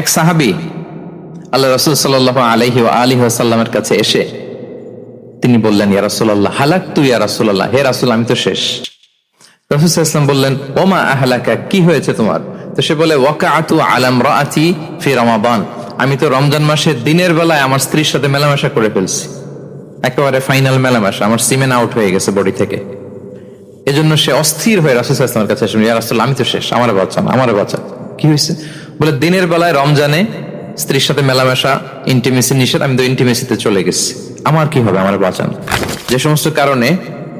এক সাহাবি আল্লাহ রসুল সাল্লাহ আলহি আলী আসাল্লামের কাছে এসে তিনি বললেন, ইয়া রাসুল্লাহ হালাক তু ইয়া রাসুল্লাহ হে রাসুল, আমি তো শেষ। রসুল ইসলাম বললেন, ওমা আহলাকা, কি হয়েছে তোমার? তো সে বলে ওয়াকা আতু আলাম রাতি ফি রমাবান আমি তো রমজান মাসের দিনের বেলায় আমার স্ত্রীর সাথে মেলামেশা করে ফেলছি। একেবারে ফাইনাল মেলামেশা, আমার সিমেন আউট হয়ে গেছে বডি থেকে। এজন্য সে অস্থির হয়ে রাসুল ইসলামের কাছে আসেন ইয়া আমি তো শেষ আমার বাঁচান আমার বাঁচান। কি হয়েছে? বলে দিনের বেলায় রমজানে স্ত্রীর সাথে মেলামেশা ইন্টিমেসি নিষেধ, আমি তো ইন্টিমেসিতে চলে গেছি। আমার কি হবে? আমার বাঁচান। যে সমস্ত কারণে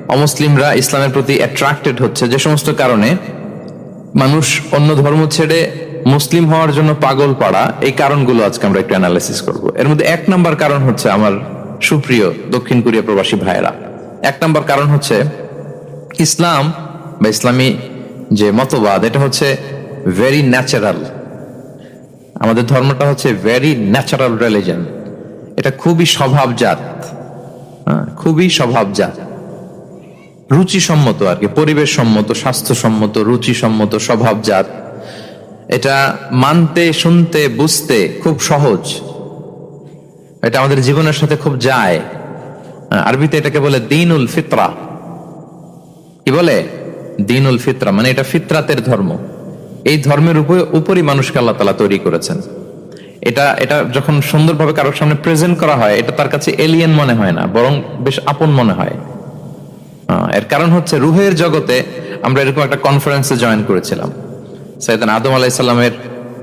অমুসলিমরা ইসলামের প্রতি অ্যাট্রাক্টেড হচ্ছে, যে সমস্ত কারণে মানুষ অন্য ধর্ম ছেড়ে মুসলিম হওয়ার জন্য পাগল পাড়া, এই কারণগুলো আজকে আমরা একটু অ্যানালাইসিস করব। এর মধ্যে এক নাম্বার কারণ হচ্ছে আমার সুপ্রিয় দক্ষিণ কোরিয়া প্রবাসী ভাইয়েরা। এক নাম্বার কারণ হচ্ছে ইসলাম বা ইসলামী যে মতবাদ, এটা হচ্ছে ভেরি ন্যাচারাল আমাদের ধর্মটা হচ্ছে ভেরি ন্যাচারাল রিলিজন এটা খুবই স্বভাবজাত। হ্যাঁ, খুবই স্বভাবজাত। রুচিসম্মত আর কি পরিবেশ সম্মত স্বাস্থ্যসম্মত রুচিসম্মত স্বভাবজাত। এটা মানতে শুনতে বুঝতে খুব সহজ। এটা আমাদের জীবনের সাথে খুব যায়। হ্যাঁ, আরবিতে এটাকে বলে দিনুল ফিতরা। কি বলে? দিনুল ফিতরা মানে এটা ফিতরাতের ধর্ম। এই ধর্মের উপরে উপরই মানুষকে আল্লাহ তালা তৈরি করেছেন। এটা এটা যখন সুন্দরভাবে কারোর সামনে প্রেজেন্ট করা হয়, এটা তার কাছে এলিয়েন মনে হয় না, বরং বেশ আপন মনে হয়। এর কারণ হচ্ছে রুহের জগতে আমরা এরকম একটা কনফারেন্সে জয়েন করেছিলাম। সৈয়দান আদম আলাইসাল্লামের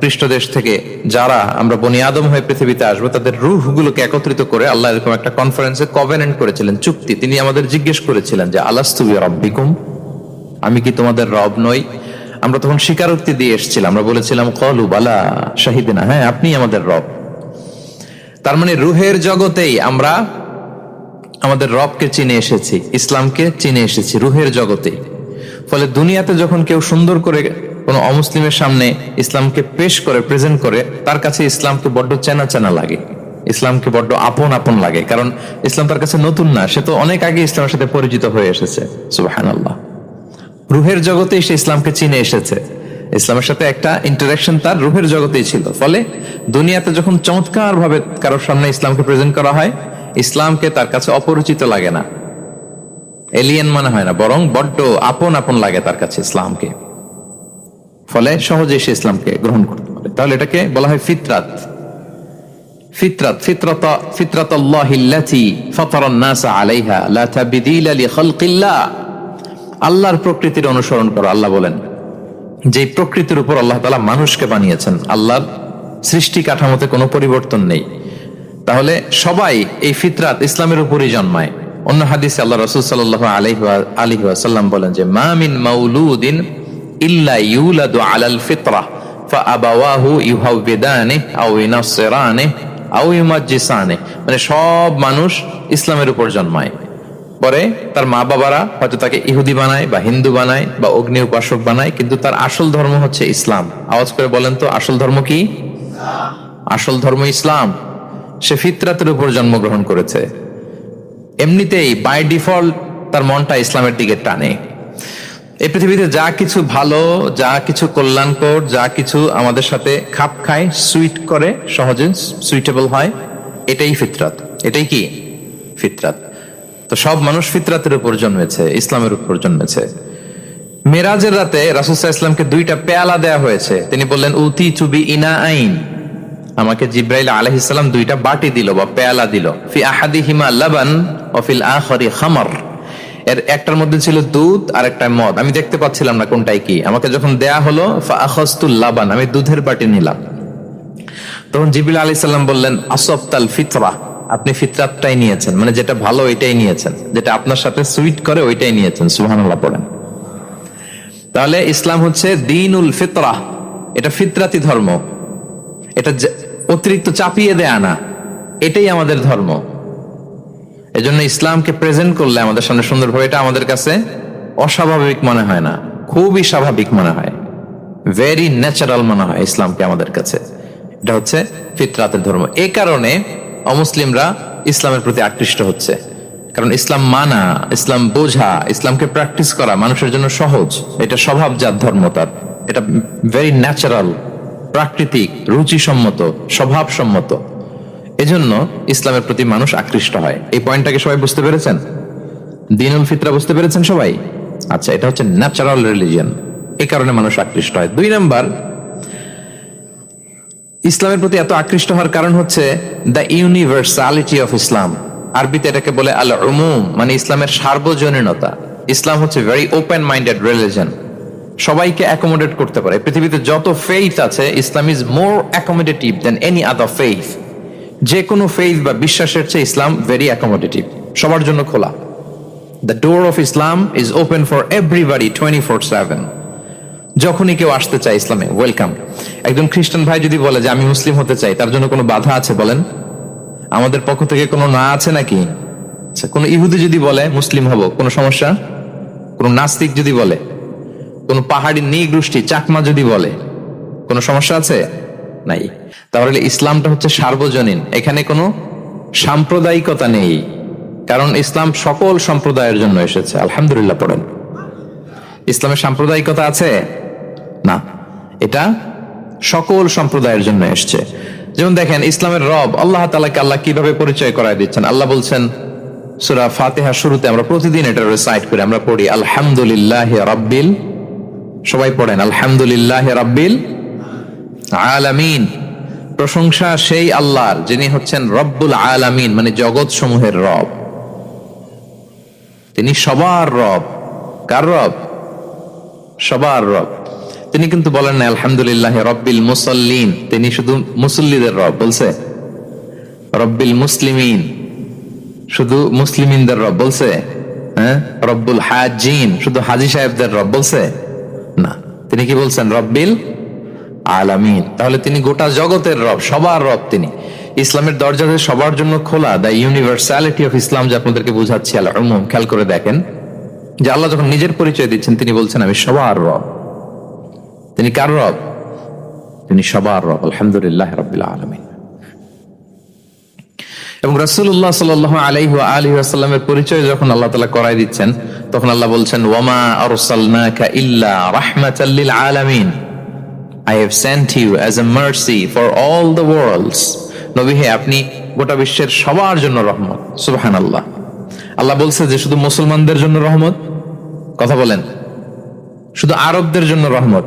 পৃষ্ঠদেশ থেকে যারা আমরা বনি আদম হয়ে পৃথিবীতে আসব, তাদের রুহগুলোকে একত্রিত করে আল্লাহ এরকম একটা কনফারেন্সে কভেনেন্ট করেছিলেন, চুক্তি। তিনি আমাদের জিজ্ঞেস করেছিলেন যে, আলাস্তু রব্বিকুম? আমি কি তোমাদের রব নই? আমরা তখন স্বীকারোক্তি দিয়ে এসেছিলাম। আমরা বলেছিলাম, কলু বালা শাহিদিনা। হ্যাঁ আপনি আমাদের রব। তার মানে রুহের জগতেই আমরা আমাদের রবকে চিনে এসেছি, ইসলামকে চিনে এসেছি, রুহের জগতে ফলে দুনিয়াতে যখন কেউ সুন্দর করে কোনো অমুসলিমের সামনে ইসলামকে পেশ করে, প্রেজেন্ট করে, তার কাছে ইসলামকে বড্ড চেনা চেনা লাগে। ইসলামকে বড্ড আপন আপন লাগে, কারণ ইসলাম তার কাছে নতুন না, সে তো অনেক আগে ইসলামের সাথে পরিচিত হয়ে এসেছে। সুবাহান আল্লাহ রুহের জগতেই সে ইসলামকে চিনে এসেছে। ইসলামের সাথে একটা ইন্টারাকশন তার রুহের জগতেই ছিল। ফলে দুনিয়াতে যখন চমৎকার ভাবে কারোর সামনে ইসলামকে প্রেজেন্ট করা হয়, ইসলামকে তার কাছে অপরিচিত লাগে না। এলিয়েন মনে হয় না, বরং বড্ড আপন আপন লাগে তার কাছে ইসলামকে। ফলে সহজে সে ইসলামকে গ্রহণ করতে পারে। তাহলে এটাকে বলা হয় ফিতরাত। ফিতরাত ফিতরাত ফিতরাত নাস আলাইহা, লা তাবদীলা লিখালকিল্লাহ আল্লাহর প্রকৃতির অনুসরণ করো, আল্লাহ বলেন। যে প্রকৃতির উপর আল্লাহ তালা মানুষকে বানিয়েছেন, আল্লাহর সৃষ্টি কাঠামোতে কোনো পরিবর্তন নেই। তাহলে সবাই এই ফিতরাত ইসলামের উপরই জন্মায়। অন্য হাদিসে আল্লাহ রসুল সাল্লাহ আলহি আসাল্লাম বলেন যে মামিন মাউলুদিন ইল্লা ইউলাদু আলাল ফিতরা মানে সব মানুষ ইসলামের উপর জন্মায়। পরে তার মা বাবারা হয়তো তাকে ইহুদি বানায় বা হিন্দু বানায় বা অগ্নি উপাসক বানায়, কিন্তু তার আসল ধর্ম হচ্ছে ইসলাম। আওয়াজ করে বলেন তো, আসল ধর্ম কি? আসল ধর্ম ইসলাম। সে ফিতরাতের উপর জন্মগ্রহণ করেছে। এমনিতেই বাই ডিফল্ট তার মনটা ইসলামের দিকে টানে। এই পৃথিবীতে যা কিছু ভালো, যা কিছু কল্যাণকর, যা কিছু আমাদের সাথে খাপ খায় সুইট করে, সহজে সুইটেবল হয়, এটাই ফিতরাত। এটাই কি? ফিতরাত। তো সব মানুষ ফিতরাতের উপর জন্মেছে, ইসলামের উপর জন্মেছে। মেরাজের রাতে রাসুসাহ ইসলামকে দুইটা পেয়ালা দেয়া হয়েছে। তিনি বললেন উতি চুবি ইনা আইন। আমাকে জিব্রাইল আলহিসাল্লাম দুইটা বাটি দিল বা পেয়ালা দিল। ফি আহাদি হিমা লাবান ও ফিল আখরি খামার। এর একটার মধ্যে ছিল দুধ আর একটা মদ। আমি দেখতে পাচ্ছিলাম না কোনটাই কি। আমাকে যখন দেয়া হলো আখস্তুল লাবান, আমি দুধের বাটি নিলাম। তখন জিবিল আলি সাল্লাম বললেন আসফতাল ফিতরা। আপনি ফিতরাতটাই নিয়েছেন মানে যেটা ভালো ওইটাই নিয়েছেন, যেটা আপনার সাথে সুইট করে ওইটাই নিয়েছেন, সুবহানাল্লাহ পড়েন। তাহলে ইসলাম হচ্ছে দিনুল ফিতরা, এটা ফিতরাতি ধর্ম। এটা অতিরিক্ত চাপিয়ে দেয়া না, এটাই আমাদের ধর্ম। এজন্য ইসলামকে প্রেজেন্ট করলে আমাদের সামনে সুন্দরভাবে, এটা আমাদের কাছে অস্বাভাবিক মনে হয় না, খুবই স্বাভাবিক মনে হয়। ভেরি ন্যাচারাল মনে হয় ইসলামকে আমাদের কাছে। এটা হচ্ছে ফিতরাতের ধর্ম। এ কারণে অমুসলিমরা ইসলামের প্রতি আকৃষ্ট হচ্ছে। কারণ ইসলাম মানা, ইসলাম বোঝা, ইসলামকে প্র্যাকটিস করা মানুষের জন্য সহজ। এটা স্বভাবজাত ধর্ম তার। এটা ভেরি ন্যাচারাল প্রাকৃতিক, রুচিসম্মত, স্বভাবসম্মত। এজন্য ইসলামের প্রতি মানুষ আকৃষ্ট হয়। এই পয়েন্টটাকে সবাই বুঝতে পেরেছেন? দিনুল ফিতরা বুঝতে পেরেছেন সবাই? আচ্ছা এটা হচ্ছে ন্যাচারাল রিলিজিয়ান এই কারণে মানুষ আকৃষ্ট হয়। দুই নাম্বার ইসলামের প্রতি এত আকৃষ্ট হওয়ার কারণ হচ্ছে দ্য ইউনিভার্সালিটি অফ ইসলাম আরবিতে এটাকে বলে আল উমুম মানে ইসলামের সার্বজনীনতা। ইসলাম হচ্ছে ভেরি ওপেন মাইন্ডেড রিলিজন সবাইকে অ্যাকোমোডেট করতে পারে। পৃথিবীতে যত ফেইথ আছে Islam is more accommodative than any other faith যে কোনো ফেইথ বা বিশ্বাসের চেয়ে ইসলাম ভেরি অ্যাকোমোডেটিভ সবার জন্য খোলা। The door of Islam is open for everybody twenty four seven যখনই কেউ আসতে চায় ইসলামে ওয়েলকাম একজন খ্রিস্টান ভাই যদি বলে যে, আমি মুসলিম হতে চাই, তার জন্য কোনো বাধা আছে বলেন? আমাদের পক্ষ থেকে কোনো না আছে নাকি? আচ্ছা কোনো ইহুদি যদি বলে, মুসলিম হব, কোনো সমস্যা? কোনো নাস্তিক যদি বলে? কোনো পাহাড়ি নিগোষ্ঠী চাকমা যদি বলে? কোনো সমস্যা আছে? নাই। তাহলে ইসলামটা হচ্ছে সার্বজনীন। এখানে কোনো সাম্প্রদায়িকতা নেই। কারণ ইসলাম সকল সম্প্রদায়ের জন্য এসেছে। আলহামদুলিল্লাহ, পড়েন। ইসলামের সাম্প্রদায়িকতা আছে? না, এটা সকল সম্প্রদায়ের জন্য এসছে। যেমন দেখেন, ইসলামের রব, আল্লাহ তালাকে আল্লাহ কীভাবে পরিচয় করায় দিচ্ছেন? আল্লাহ বলছেন, সুরা ফাতেহা শুরুতে আমরা প্রতিদিন এটা রিসাইট করি, আমরা পড়ি, আলহামদুলিল্লাহ রাব্বিল সবাই পড়েন, আলহামদুলিল্লাহ রাব্বিল আলামিন। প্রশংসা সেই আল্লাহর, যিনি হচ্ছেন রব্বুল আলামিন মানে জগৎ সমূহের রব। তিনি সবার রব। কার রব? সবার রব। তিনি কিন্তু বলেন না আলহামদুলিল্লাহ রব্বিল মুসল্লিন। তিনি শুধু মুসল্লিদের রব বলছে। রব্বিল মুসলিমিন। শুধু মুসলিমিনদের রব বলছে। হ্যাঁ? রব্বুল হাজিন শুধু হাজি সাহেবদের রব বলছে। না, তিনি কি বলছেন? রব্বিল আলামিন। তাহলে তিনি গোটা জগতের রব, সবার রব তিনি। ইসলামের দরজা সবার জন্য খোলা, দ্য ইউনিভার্সালিটি অফ ইসলাম যে আপনাদেরকে বুঝাচ্ছি আল্লাহ খেয়াল করে দেখেন। যে আল্লাহ যখন নিজের পরিচয় দিচ্ছেন, তিনি বলছেন, আমি সবার রব। তিনি কার রব? তিনি সবার রব, আলহামদুলিল্লাহ রবিল আলমিন। এবং রাসূলুল্লাহ সাল্লাল্লাহু আলাইহি ওয়া আলিহি পরিচয় যখন আল্লাহ তালা করাই দিচ্ছেন, তখন আল্লাহ বলছেন আরসালনাকা ইল্লা রাহমাতাল লিল আলামিন। I have sent you as a mercy for all the worlds নবী আপনি গোটা বিশ্বের সবার জন্য রহমত। সুবহানাল্লাহ। আল্লাহ বলছে যে, শুধু মুসলমানদের জন্য রহমত? কথা বলেন। শুধু আরবদের জন্য রহমত?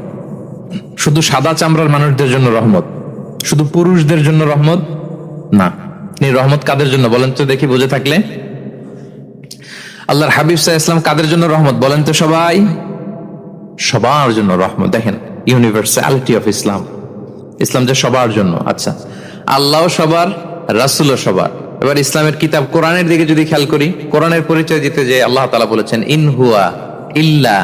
শুধু সাদা চামড়ার মানুষদের জন্য রহমত, শুধু পুরুষদের জন্য রহমত না রহমত কাদের জন্য বলেন তো দেখি বুঝে থাকলে? আল্লাহর হাবিব সাহা ইসলাম কাদের জন্য রহমত বলেন তো সবাই? সবার জন্য রহমত। দেখেন ইউনিভার্সালিটি অফ ইসলাম ইসলাম যে সবার জন্য আচ্ছা। আল্লাহ সবার, রাসুলও সবার। এবার ইসলামের কিতাব কোরআনের দিকে যদি খেয়াল করি, কোরআনের পরিচয় দিতে যে আল্লাহ তালা বলেছেন ইনহুয়া ইল্লা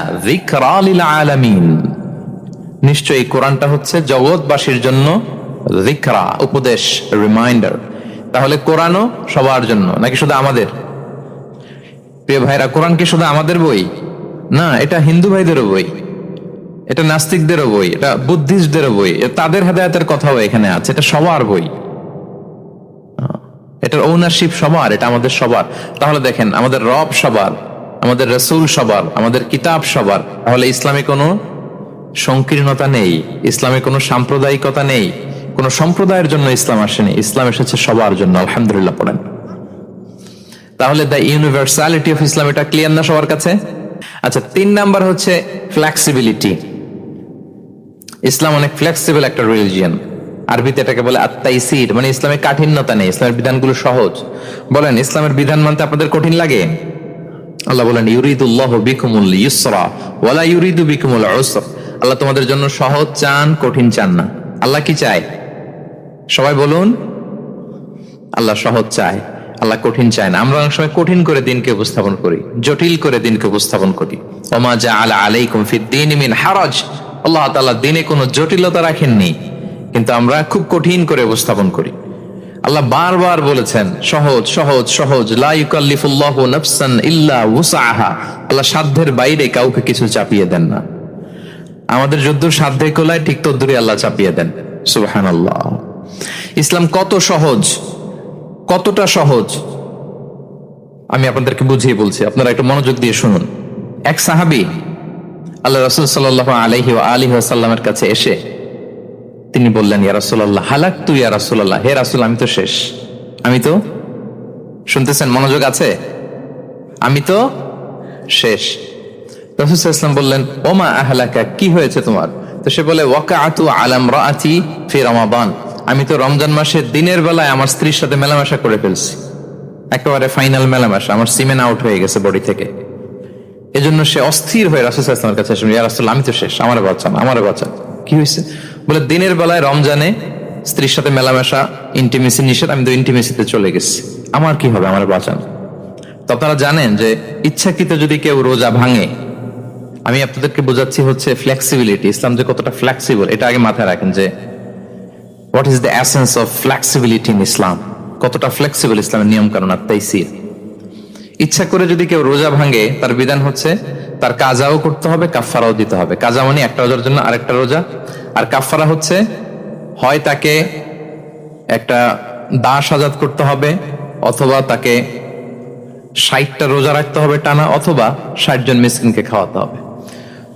নিশ্চয়ই কোরআনটা হচ্ছে জগৎবাসীর জন্য যিকরা, উপদেশ রিমাইন্ডার তাহলে কোরআনও সবার জন্য, নাকি শুধু আমাদের? প্রিয় ভাইরা, কোরআন কি শুধু আমাদের বই? না, এটা হিন্দু ভাইদেরও বই, এটা নাস্তিকদেরও বই, এটা বুদ্ধিস্টদেরও বই তাদের হেদায়তের কথাও এখানে আছে, এটা সবার বই। এটার ওনারশিপ সবার, এটা আমাদের সবার। তাহলে দেখেন, আমাদের রব সবার, আমাদের রসুল সবার, আমাদের কিতাব সবার। তাহলে ইসলামে কোনো সংকীর্ণতা নেই, ইসলামে কোনো সাম্প্রদায়িকতা নেই, কোনো সম্প্রদায়ের জন্য ইসলাম আসেনি, ইসলাম এসেছে সবার জন্য, আলহামদুলিল্লাহ পড়েন। তাহলে দ্য ইউনিভার্সালিটি অফ ইসলাম এটা ক্লিয়ার না সবার কাছে? আচ্ছা তিন নাম্বার হচ্ছে ফ্লেক্সিবিলিটি ইসলাম অনেক ফ্লেক্সিবল একটা রিলিজিয়ান আরবিতে এটাকে বলে আত্মাইসির মানে ইসলামের কাঠিন্যতা নেই, ইসলামের বিধানগুলো সহজ। বলেন, ইসলামের বিধান মানতে আপনাদের কঠিন লাগে? আল্লাহ বলেন, ইউরিদুল্লাহ বিকুমুল ইউসরা, ওয়ালা ইউরিদু বিকুমুল উসর। আল্লাহ তোমাদের জন্য সহজ চান, কঠিন চান না। আল্লাহ কি চায়? সবাই বলুন, আল্লাহ সহজ চায়, আল্লাহ কঠিন চায় না। আমরা অনেক সময় কঠিন করে দিনকে উপস্থাপন করি, জটিল করে দিনকে উপস্থাপন করি। ওমা আলা আলাইকুম ফিদ্দিন মিন হারাজ। আল্লাহ দিনে কোনো জটিলতা রাখেননি, কিন্তু আমরা খুব কঠিন করে উপস্থাপন করি। আল্লাহ বারবার বলেছেন, সহজ সহজ সহজ, লা ইউকাল্লিফুল্লাহু নাফসান ইল্লা আল্লাহ সাধ্যের বাইরে কাউকে কিছু চাপিয়ে দেন না। আমাদের যুদ্ধ সাধ্যে কোলায় ঠিক তদ্দুরই আল্লাহ চাপিয়ে দেন। সুবহানাল্লাহ। ইসলাম কত সহজ? কতটা সহজ? আমি আপনাদেরকে বুঝিয়ে বলছি, আপনারা একটু মনোযোগ দিয়ে শুনুন। এক সাহাবি, আল্লাহ রসুল সাল্লাহ আলহি ও আলী সাল্লামের কাছে এসে তিনি বললেন, ইয়া রাসূলুল্লাহ হালাক তু ইয়া রাসূলুল্লাহ? হে রাসূল, আমি তো শেষ। আমি তো শুনতেছেন মনোযোগ আছে? আমি তো শেষ। রসুল ইসলাম বললেন, ওমা আহলাকা, কি হয়েছে তোমার? তো সে বলে, ওয়াকাআতু আলাম রাআতি ফি রমাদান। আমি তো রমজান মাসের দিনের বেলায় আমার স্ত্রীর সাথে মেলামেশা করে ফেলছি। একেবারে ফাইনাল মেলামেশা, আমার সিমেন আউট হয়ে গেছে বডি থেকে। এজন্য সে অস্থির হয়ে রাসুল ইসলামের কাছে আমি তো শেষ, আমার বাঁচান আমার বাঁচান। কি হয়েছে? বলে, দিনের বেলায় রমজানে স্ত্রীর সাথে মেলামেশা ইন্টিমেসি নিষেধ, আমি তো ইন্টিমেসিতে চলে গেছি। আমার কি হবে? আমার বাঁচান। তো আপনারা জানেন যে ইচ্ছাকৃত যদি কেউ রোজা ভাঙে আমি আপনাদেরকে বোঝাচ্ছি হচ্ছে ফ্লেক্সিবিলিটি ইসলাম যে কতটা ফ্লেক্সিবল এটা আগে মাথায় রাখেন যে what is the essence of flexibility in Islam কতটা ফ্লেক্সিবল ইসলামের নিয়ম কারণ আর তাইসির? ইচ্ছা করে যদি কেউ রোজা ভাঙে, তার বিধান হচ্ছে তার কাজাও করতে হবে কাফারাও দিতে হবে। কাজা মানে একটা রোজার জন্য আরেকটা রোজা। আর কাফারা হচ্ছে, হয় তাকে একটা দাস আজাদ করতে হবে, অথবা তাকে ষাটটা রোজা রাখতে হবে টানা, অথবা ষাট জন মিসকিনকে খাওয়াতে হবে।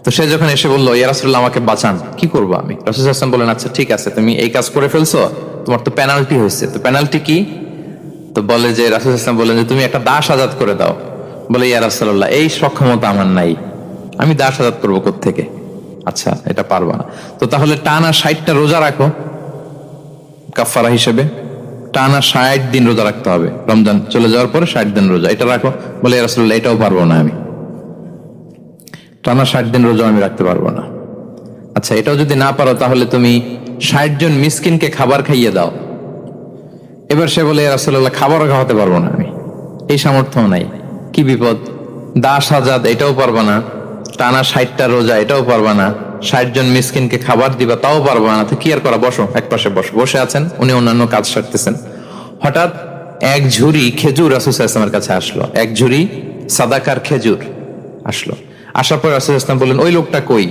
তো সে যখন এসে বলল, ইয়া রাসুল্লাহ আমাকে বাঁচান। কি করব আমি? রসুল হাসান বলেন আচ্ছা ঠিক আছে, তুমি এই কাজ করে ফেলছো, তোমার তো পেনাল্টি হয়েছে। তো পেনাল্টি কি? তো বলে যে, রাসুল ইসলাম বলেন যে, তুমি একটা দাস আজাদ করে দাও। বলে, ইয়া রাসুল্লাহ এই সক্ষমতা আমার নাই। আমি দাস আজাদ করব থেকে আচ্ছা এটা পারবা না। তো তাহলে টানা ষাটটা রোজা রাখো কাফারা হিসেবে। টানা ষাট দিন রোজা রাখতে হবে। রমজান চলে যাওয়ার পরে ষাট দিন রোজা, এটা রাখো। বলে রাসুল্লাহ এটাও পারব না আমি। টানা ষাট দিন রোজা আমি রাখতে পারব না। আচ্ছা এটাও যদি না পারো, তাহলে তুমি ষাট জন মিসকিনকে খাবার খাইয়ে দাও। এবার সে বলে রাসুল্লাহ খাবার খাওয়াতে পারব না আমি। এই সামর্থ্য নাই। কি বিপদ? দাস আজাদ, এটাও পারবা না। টানা ষাটটা রোজা, এটাও পারবা না। ষাট জন মিসকিনকে খাবার দিবা, তাও পারবা না। তো কি আর করা? বসো, এক পাশে বসো। বসে আছেন, উনি অন্যান্য কাজ সারতেছেন। হঠাৎ এক ঝুড়ি খেজুর রাসুল ইসলামের কাছে আসলো। এক ঝুড়ি সাদাকার খেজুর আসলো। আসার পর রাসুল ইসলাম বললেন, ওই লোকটা কই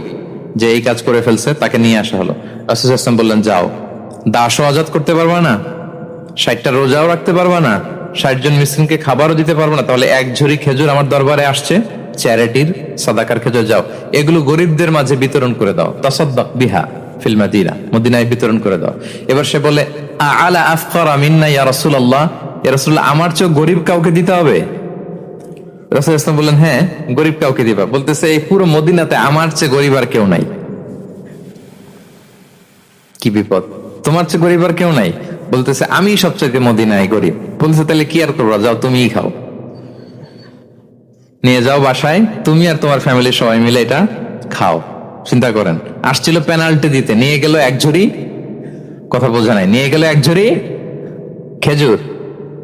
যে এই কাজ করে ফেলছে? তাকে নিয়ে আসা হলো। রাসুল ইসলাম বললেন, যাও। দাসও আজাদ করতে পারবা না। ষাটটা রোজাও রাখতে পারবা না। ষাট জন মিসকিনকে খাবারও দিতে পারব না। তাহলে এক ঝুড়ি খেজুর আমার দরবারে আসছে। চ্যারিটির সাদাকার খেজুর যাও। এগুলো গরিবদের মাঝে বিতরণ করে দাও। তসদ্দক বিহা ফিল মাদিনা। মদিনায় বিতরণ করে দাও। এবার সে বলে "আ- আলা আফকর আমিন্না ইয়া রাসূলুল্লাহ? ইয়া রাসূলুল্লাহ আমার চেয়ে গরিব কাউকে দিতে হবে? রাসূল ইসলাম বললেন হ্যাঁ গরিব কাউকে দিবা। বলতেছে, এই পুরো মদিনাতে আমার চেয়ে গরিব আর কেউ নাই। কি বিপদ? তোমার চেয়ে গরিব আর কেউ নাই। বলতেছে আমি সবচেয়ে মদিনায় গরিব। বলতেছে, তাহলে কি আর করব যাও, তুমিই খাও। নিয়ে যাও বাসায়, তুমি আর তোমার ফ্যামিলির সবাই মিলে এটা খাও। চিন্তা করেন, আসছিল পেনাল্টি দিতে। নিয়ে গেল এক ঝুড়ি, কথা বোঝা নাই। নিয়ে গেল এক ঝুড়ি খেজুর।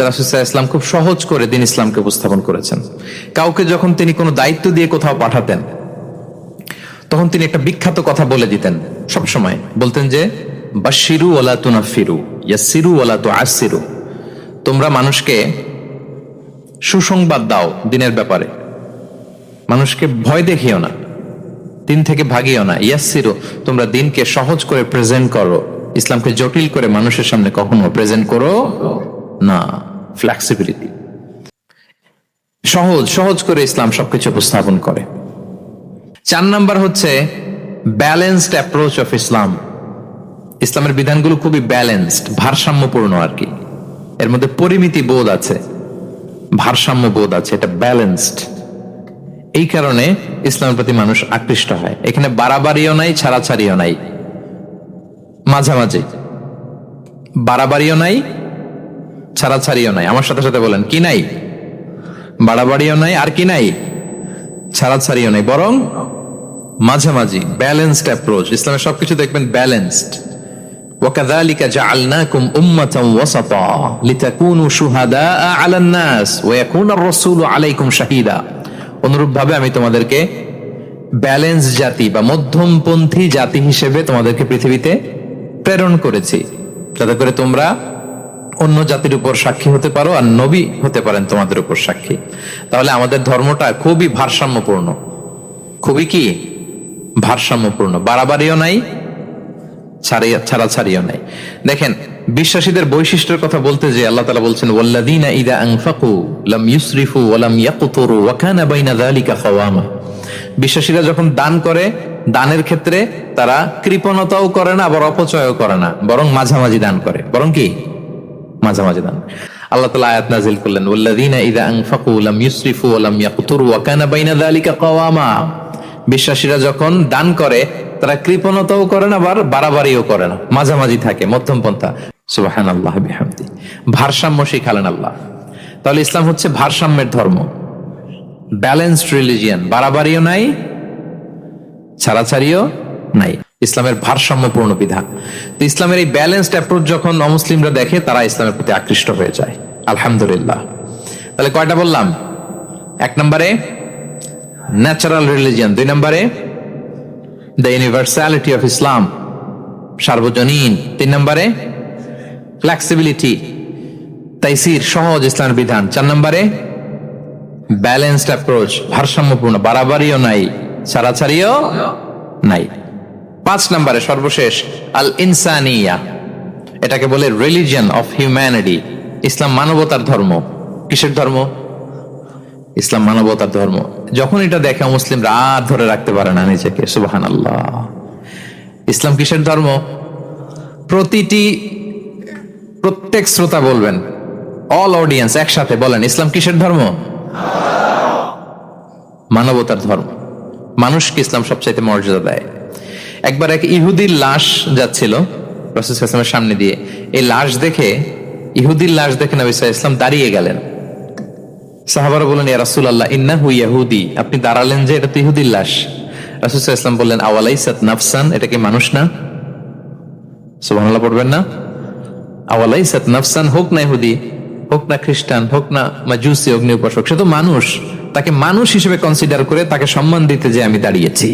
যে রাসুসাহ ইসলাম খুব সহজ করে দিন ইসলামকে উপস্থাপন করেছেন। কাউকে যখন তিনি কোনো দায়িত্ব দিয়ে কোথাও পাঠাতেন, তখন তিনি একটা বিখ্যাত কথা বলে দিতেন সব সময় বলতেন যে বাশিরু ওলা তুনাফিরু ইয়াসিরু ওলা তু আসিরু তোমরা মানুষকে সুসংবাদ দাও দিনের ব্যাপারে। মানুষকে ভয় দেখিও না, দিন থেকে ভাগিও না। ইয়াসিরু তোমরা দিনকে সহজ করে প্রেজেন্ট করো। ইসলামকে জটিল করে মানুষের সামনে কখনো প্রেজেন্ট করো না। ফ্লেক্সিবিলিটি সহজ সহজ করে ইসলাম সবকিছু উপস্থাপন করে। চার নাম্বার হচ্ছে ব্যালেন্সড অ্যাপ্রোচ অফ ইসলাম ইসলামের বিধানগুলো খুবই ব্যালেন্সড ভারসাম্যপূর্ণ আর কি। এর মধ্যে পরিমিতি বোধ আছে, ভারসাম্য বোধ আছে, এটা ব্যালেন্সড এই কারণে ইসলামের প্রতি মানুষ আকৃষ্ট হয়। এখানে বাড়াবাড়িও নাই, ছাড়াছাড়িও নাই। মাঝামাঝি। বাড়াবাড়িও নাই ছাড়াছাড়িও নাই আমার সাথে সাথে বলেন কি নাই বাড়াবাড়িও নাই আর কি নাই ছাড়াছাড়িও নাই বরং মাঝামাঝি ব্যালেন্সড অ্যাপ্রোচ ইসলামের সবকিছু দেখবেন ব্যালেন্সড وكذلك جعلناكم أمة وسطا لتكونوا شهداء على الناس ويكون الرسول عليكم شهيدا অনুরূপ ভাবে আমি তোমাদেরকে ব্যালেন্স জাতি বা মধ্যমপন্থী জাতি হিসেবে তোমাদেরকে পৃথিবীতে প্রেরণ করেছি যাতে করে তোমরা অন্য জাতির উপর সাক্ষী হতে পারো আর নবী হতে পারেন তোমাদের উপর সাক্ষী। তাহলে আমাদের ধর্মটা খুবই ভারসাম্যপূর্ণ। খুবই কি? ভারসাম্যপূর্ণ। বাড়াবাড়িও নাই, ছাড়িয়া ছাড়া ছাড়াছাড়িও নাই। দেখেন, বিশ্বাসীদের বৈশিষ্ট্যের কথা বলতে যে আল্লাহ তাআলা বলছেন, ওয়াল্লাযীনা ইযা আনফাকু লাম ইউসরিফু ওয়া লাম ইয়াকতুরু ওয়া কানা বাইনা যালিকা খাওয়ামা। বিশ্বাসীরা যখন দান করে, দানের ক্ষেত্রে তারা কৃপণতাও করে না, আবার অপচয়ও করে না, বরং মাঝামাঝি দান করে। বরং কি? মাঝামাঝি দান। আল্লাহ তাআলা আয়াত নাজিল করলেন, ওয়াল্লাযীনা ইযা আনফাকু লাম ইউসরিফু লাম ইয়াকতুরু বাইনা যালিকা খাওয়ামা বিশ্বাসীরা যখন দান করে, তারা কৃপণতাও করে না, আবার বাড়াবাড়িও করে না। মাঝামাঝি থাকে, মধ্যম পন্থা। সুবাহান আল্লাহ বিহামদি। ভারসাম্য শিখালেন আল্লাহ। তাহলে ইসলাম হচ্ছে ভারসাম্যের ধর্ম। Balanced religion. বাড়াবাড়িও নাই, ছাড়াছাড়িও নাই। ইসলামের ভারসাম্যপূর্ণ বিধান। তো ইসলামের এই ব্যালেন্সড অ্যাপ্রোচ যখন অমুসলিমরা দেখে, তারা ইসলামের প্রতি আকৃষ্ট হয়ে যায়। আলহামদুলিল্লাহ। তাহলে কয়টা বললাম? এক নম্বরে ন্যাচারাল রিলিজিয়ান দুই নম্বরে দ্য ইউনিভার্সালিটি অফ ইসলাম সার্বজনীন। তিন নম্বরে ফ্লেক্সিবিলিটি তাইসির, সহজ ইসলামের বিধান। চার নম্বরে ব্যালেন্সড অ্যাপ্রোচ ভারসাম্যপূর্ণ। বাড়াবাড়িও নাই, ছাড়াছাড়িও নাই। পাঁচ নম্বরে সর্বশেষ আল ইনসানিয়া এটাকে বলে রিলিজিয়ন অফ হিউম্যানিটি ইসলাম মানবতার ধর্ম। কিসের ধর্ম? ইসলাম মানবতার ধর্ম। যখন এটা দেখে মুসলিম রাত ধরে রাখতে পারে না নিজেকে সুবাহান আল্লাহ ইসলাম কিসের ধর্ম? প্রতিটি, প্রত্যেক শ্রোতা বলবেন অল অডিয়েন্স একসাথে বলেন, ইসলাম কিসের ধর্ম? মানবতার ধর্ম। মানুষকে ইসলাম সবচাইতে মর্যাদা দেয়। একবার এক ইহুদির লাশ যাচ্ছিল রসুল ইসলামের সামনে দিয়ে। এই লাশ দেখে, ইহুদির লাশ দেখে নবী ইসলাম দাঁড়িয়ে গেলেন। সাহাবারা বললেন, ইয়া রাসুল আল্লাহ ইন্না হু ইয়াহুদি আপনি দাঁড়ালেন যে এটা তো ইহুদির লাশ। রাসুল ইসলাম বললেন, আওয়ালাইসাত নাফসান? এটা কি মানুষ না? সুবহানাল্লাহ, পড়বেন না? আওয়ালাইসাত নাফসান? হোক না ইহুদি, হোক না খ্রিস্টান, হোক না মাজুসি অগ্নি উপাসক সে তো মানুষ। তাকে মানুষ হিসেবে কনসিডার করে তাকে সম্মান দিতে যে আমি দাঁড়িয়েছি।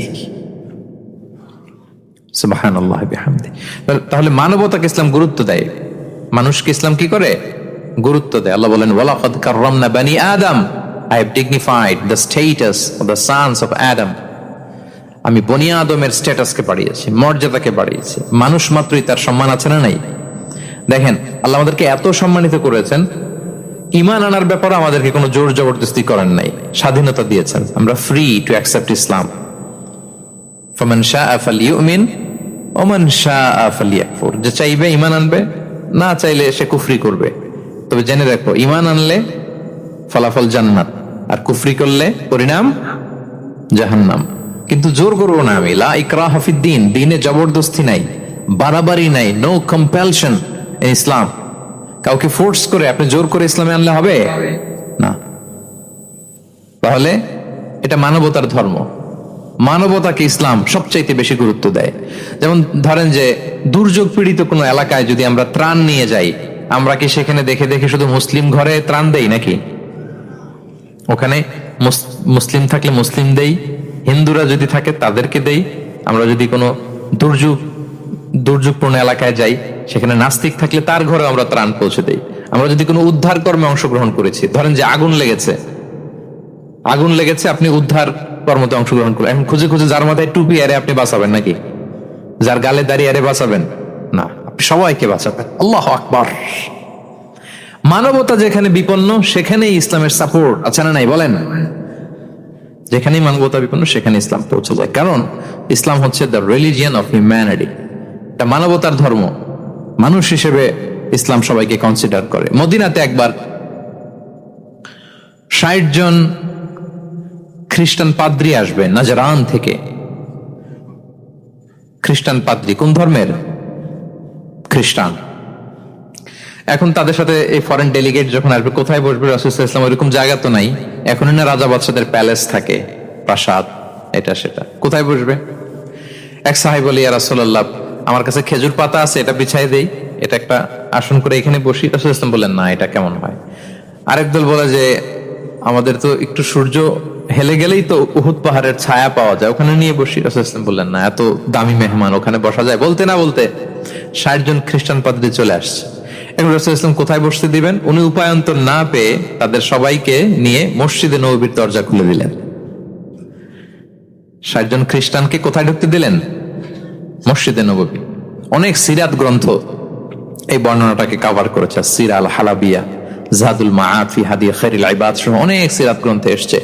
তাহলে মানবতাকে ইসলাম গুরুত্ব দেয়। মানুষকে ইসলাম কি করে? গুরুত্ব দেয়। আল্লাহ বলেন, ওয়ালাকাদ কাররামনা বানি আদম। I have dignified the status the of Adam আমি বনি আদমের স্ট্যাটাসকে বাড়িয়েছি, মর্যাদাকে বাড়িয়েছি। মানুষ মাত্রই তার সম্মান আছে না নাই? দেখেন, আল্লাহ আমাদেরকে এত সম্মানিত করেছেন, ইমান আনার ব্যাপারে আমাদেরকে কোনো জোর জবরদস্তি করেন নাই। স্বাধীনতা দিয়েছেন। আমরা ফ্রি টু অ্যাকসেপ্ট ইসলাম ফমান শাহ ফালিউমিন ওমান শাহ ফালিয়াকফুর যে চাইবে ইমান আনবে, না চাইলে সে কুফরি করবে। তবে জেনে রাখো ইমান আনলে ফলাফল জান্নাত, আর কুফরি করলে পরিণাম জাহান্নাম। কিন্তু জোর করব না আমি, লা ইকরা হাফিদ্দিন দিনে জবরদস্তি নাই, বাড়াবাড়ি নাই নো কম্পালশন ইসলাম কাউকে ফোর্স করে আপনি জোর করে ইসলামে আনলে হবে? না। তাহলে এটা মানবতার ধর্ম। মানবতাকে ইসলাম সবচাইতে বেশি গুরুত্ব দেয়। যেমন ধরেন যে, দুর্যোগ পীড়িত কোনো এলাকায় যদি আমরা ত্রাণ নিয়ে যাই, আমরা কি সেখানে দেখে দেখে শুধু মুসলিম ঘরে ত্রাণ দেই নাকি? ওখানে মুসলিম থাকলে মুসলিম দেই, হিন্দুরা যদি থাকে তাদেরকে দেই। আমরা যদি কোনো দুর্যোগ, দুর্যোগপূর্ণ এলাকায় যাই, সেখানে নাস্তিক থাকলে তার ঘরে আমরা ত্রাণ পৌঁছে দেই। আমরা যদি কোনো উদ্ধার কর্মে অংশগ্রহণ করেছি, ধরেন যে আগুন লেগেছে। আগুন লেগেছে, আপনি উদ্ধার কর্মতে অংশগ্রহণ করলেন এখন খুঁজে খুঁজে যার মাথায় টুপি আরে আপনি বাঁচাবেন নাকি? যার গালে দাঁড়িয়ে আরে বাঁচাবেন? না, আপনি সবাইকে বাঁচাবেন। আল্লাহ আকবার। মানবতা যেখানে বিপন্ন, সেখানেই ইসলামের সাপোর্ট আছে না নাই? বলেন। যেখানেই মানবতা বিপন্ন সেখানে ইসলাম পৌঁছে যায়। কারণ, ইসলাম হচ্ছে দ্য রিলিজিয়ান অফ হিউম্যানিটি এটা মানবতার ধর্ম। মানুষ হিসেবে ইসলাম সবাইকে কনসিডার করে। মদিনাতে একবার ষাট জন খ্রিস্টান পাদ্রি আসবে নাজারান থেকে। খ্রিস্টান পাদ্রি কোন ধর্মের? খ্রিস্টান। এখন তাদের সাথে এই ফরেন ডেলিগেট যখন আসবে, কোথায় বসবে? রাসুল ইসলাম ওইরকম জায়গা তো নাই। এখন না রাজা বাদশাদের প্যালেস থাকে, প্রাসাদ, এটা সেটা। কোথায় বসবে? এক সাহেব বলি রাসূলুল্লাহ, আমার কাছে খেজুর পাতা আছে, এটা বিছাই দেই। এটা একটা আসন করে এখানে বসি। রাসুল ইসলাম বললেন, না, এটা কেমন হয়? আরেক দল বলে যে আমাদের তো একটু সূর্য হেলে গেলেই তো উহুদ পাহাড়ের ছায়া পাওয়া যায়। ওখানে নিয়ে বসি। রাসূল বললেন, না, এত দামি মেহমান, ওখানে বসা যায়? বলতে না বলতে ষাট জন খ্রিস্টান পাদ্রী চলে আসছে। এখন রাসূল ইসলাম কোথায় বসতে দিবেন? উনি উপায়ন্তর না পেয়ে তাদের সবাইকে নিয়ে মসজিদে নবীর দরজা খুলে দিলেন। ষাট জন খ্রিস্টানকে কোথায় ঢুকতে দিলেন? মসজিদে নবী অনেক সিরাত গ্রন্থ এই বর্ণনাটাকে কভার করেছে, সিরাল হালাবিয়া। জাদুল মাআত ফি হাদিয়া খাইরিল ইবাদ সহ অনেক সিরাত গ্রন্থে এসছে।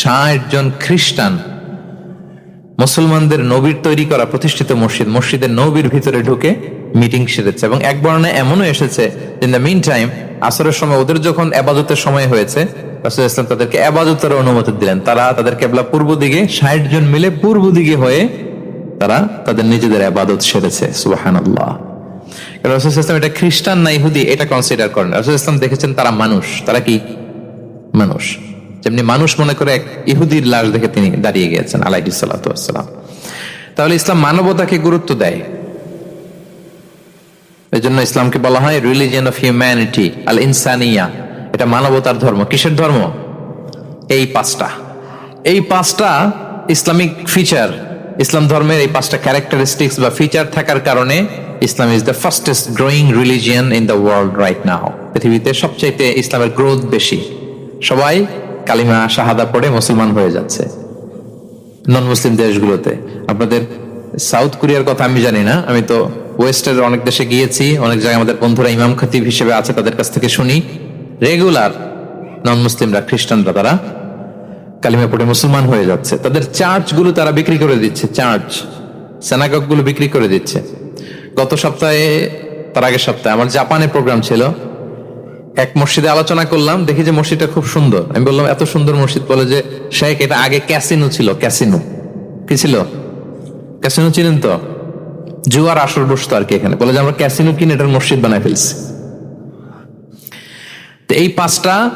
ষাট জন খ্রিস্টান মুসলমানদের নবীর তৈরি করা প্রতিষ্ঠিত মসজিদ, মসজিদের নবীর ভিতরে ঢুকে মিটিং সেরেছে এবং এক বর্ণায় এমনও এসেছে ইন দ্য মিন টাইম আসরের সময় ওদের যখন আবাদতের সময় হয়েছে, রাসূল ইসলাম তাদেরকে আবাদতের অনুমতি দিলেন। তারা তাদের কেবলা পূর্ব দিকে, ষাট জন মিলে পূর্ব দিকে হয়ে তারা তাদের নিজেদের আবাদত সেরেছে সুবহানাল্লাহ। রাসূল ইসলাম এটা খ্রিস্টান না ইহুদি এটা কনসিডার করেন। রাসূল ইসলাম দেখেছেন তারা মানুষ, তারা কি? মানুষ। যেমনি মানুষ মনে করে এক ইহুদির লাশ দেখে তিনি দাঁড়িয়ে গিয়েছেন আলাইহি সাল্লাতু তাহলে ইসলাম মানবতাকে গুরুত্ব দেয়। এই জন্য ইসলামকে বলা হয় রিলিজিয়ন অফ হিউম্যানিটি আল ইনসানিয়া এটা মানবতার ধর্ম। কিসের ধর্ম? এই পাঁচটা। এই পাঁচটা ইসলামিক ফিচার ইসলাম ধর্মের এই পাঁচটা ক্যারেক্টারিস্টিক্স বা ফিচার থাকার কারণে Islam is the fastest growing religion in the world right now পৃথিবীতে সবচাইতে ইসলামের গ্রোথ বেশি। সবাই কালিমা, শাহাদা পড়ে মুসলমান হয়ে যাচ্ছে। নন মুসলিম দেশগুলোতে। আপনাদের সাউথ কোরিয়ার কথা আমি জানি না। আমি তো ওয়েস্টের অনেক দেশে গিয়েছি। অনেক জায়গায় আমাদের বন্ধুরা ইমাম খতিব হিসেবে আছে, তাদের কাছ থেকে শুনি। রেগুলার নন মুসলিমরা খ্রিস্টানরা তারা কালিমা পড়ে মুসলমান হয়ে যাচ্ছে। তাদের চার্চগুলো তারা বিক্রি করে দিচ্ছে। চার্চ সেনাগকগুলো বিক্রি করে দিচ্ছে। গত সপ্তাহে, তার আগের সপ্তাহে আমার জাপানে প্রোগ্রাম ছিল। এক মসজিদে আলোচনা করলাম, দেখি যে মসজিদটা খুব সুন্দর। আমি বললাম, এত সুন্দর মসজিদ। বলে যে, শেখ, এটা আগে ক্যাসিনো ছিল, ক্যাসিনো। কি ছিল? ক্যাসিনো চিনেন তো? জুয়ার আসর বসতো আর কি এখানে। বলে যে, আমরা ক্যাসিনো কিনে এটার মসজিদ বানায় ফেলছি। তো এই পাঁচটা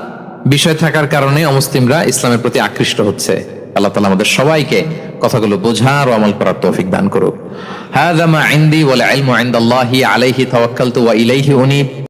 বিষয় থাকার কারণে অমুসলিমরা ইসলামের প্রতি আকৃষ্ট হচ্ছে। আল্লাহ তালা আমাদের সবাইকে কথাগুলো বোঝার ও আমল করার তৌফিক দান করুক। হ্যাঁ আলাইহি তাওয়াক্কালতু ওয়া ইলাইহি উনীব।